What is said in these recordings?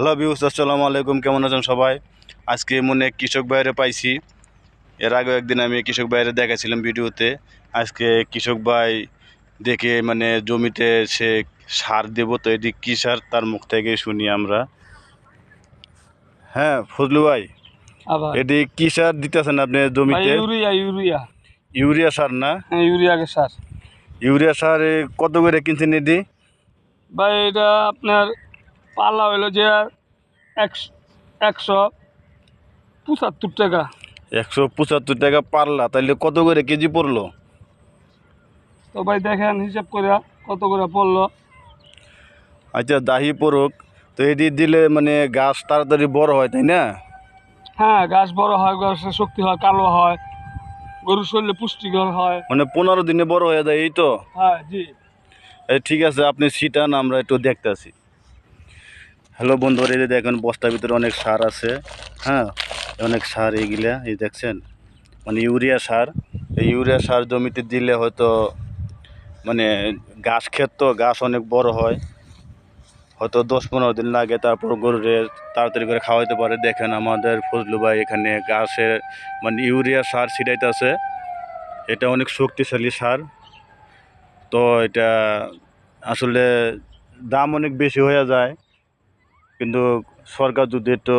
Hello views আসসালামু আলাইকুম। কেমন আছেন সবাই? আজকে মনে কৃষক বাইরে পাইছি। এর আগেও একদিন আমি কৃষক বাইরে দেখাছিলাম ভিডিওতে। আজকে কৃষক ভাই দেখে মানে জমিতে সে সার দেবো তো এটি কী সার? তার মুখ থেকে শুনি আমরা। হ্যাঁ ফজলু ভাই এটি কী সার দিতেছেন আপনি জমিতে? Urea urea. ইউরিয়া সার না? হ্যাঁ ইউরিয়াকে সার। ইউরিয়া সার কত করে কিনছেন এটি ভাই এটা আপনার পাল্লা হইল যে একশো পঁচাত্তর টাকা। একশো পঁচাত্তর টাকা পারলা তাহলে কত করে কেজি পড়ল? তো ভাই দেখেন হিসাব করে কত করে পড়ল। আচ্ছা দাহি পড়ুক তো এটি দিলে মানে গাছ তাড়াতাড়ি বড় হয় তাই না? হ্যাঁ গাছ বড় হয় গাছের শক্তি হয় কালো হয় গরুর শরীরে পুষ্টিকর হয়। মানে পনেরো দিনে বড় হয়ে যায় এই তো? হ্যাঁ জি। ঠিক আছে আপনি সিটান আমরা একটু দেখতেছি। হ্যালো বন্ধুরা, এই দেখেন বস্তার ভিতরে অনেক সার আছে। হ্যাঁ অনেক সার এইগুলা, এই দেখছেন? মানে ইউরিয়া সার। এই ইউরিয়া সার জমিতে দিলে হয়তো মানে গাছ ক্ষেত তো গাছ অনেক বড় হয়। হয়তো দশ পনেরো দিন লাগে তারপর গরুরে তাড়াতাড়ি করে খাওয়াইতে পারে। দেখেন আমাদের ফজলু ভাই এখানে গাছের মানে ইউরিয়া সার ছিটাইতেছে। এটা অনেক শক্তিশালী সার। তো এটা আসলে দাম অনেক বেশি হয়ে যায়। কিন্তু সরকার যদি একটু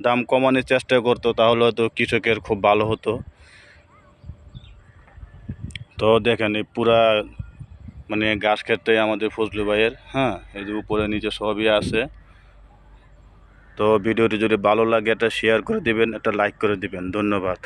দাম কমানোর চেষ্টা করতো, তাহলে হয়তো কৃষকের খুব ভালো হতো। তো দেখেন, এই পুরা মানে গাছ ক্ষেত্রে আমাদের ফজলু ভাইয়ের হ্যাঁ এই যে উপরে নিচে সবই আছে। তো ভিডিওটি যদি ভালো লাগে, একটা শেয়ার করে দিবেন, একটা লাইক করে দিবেন। ধন্যবাদ।